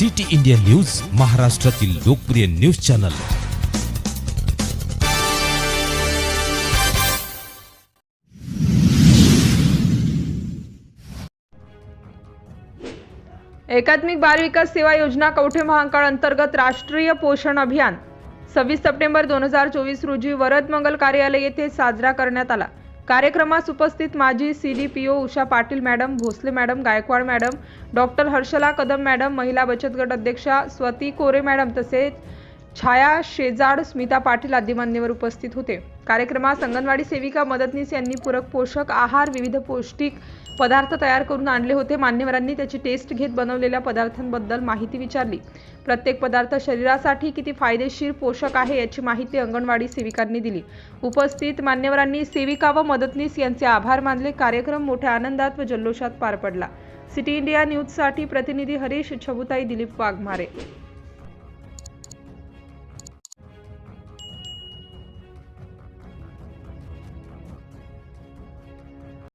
City India news महाराष्ट्रातील लोकप्रिय news channel. एकात्मिक बाल विकास सेवा योजना कवठे महांकाळ अंतर्गत राष्ट्रीय पोषण अभियान. सव्वीस सप्टेंबर दोन हजार चोवीस रोजी वरद मंगल कार्यालय येथे साजरा करण्यात आला. कार्यक्रमास उपस्थित माजी C D P O Usha Patil madam Bhosale madam Gaikwad madam doctor Harshala Kadam madam महिला बचत गट अध्यक्षा स्वती कोरे मॅडम तसेच छाया शेजाड स्मिता पाटील आदी मान्यवर उपस्थित होते. कार्यक्रमास अंगणवाडी सेविका मदतनीस यांनी पूरक पोषक आहार विविध पौष्टिक पदार्थ तयार करून आणले होते. मान्यवरांनी त्याची टेस्ट घेत बनवलेल्या पदार्थांबद्दल माहिती विचारली. प्रत्येक पदार्थ शरीरासाठी किती फायदेशीर पोषक आहे याची माहिती अंगणवाडी सेविकांनी दिली. उपस्थित मान्यवरांनी सेविका व मदतनीस यांचे आभार मानले. कार्यक्रम मोठ्या आनंदात व जल्लोषात पार पडला. सिटी इंडिया न्यूजसाठी प्रतिनिधी हरीश छबुताई दिलीप वाघमारे.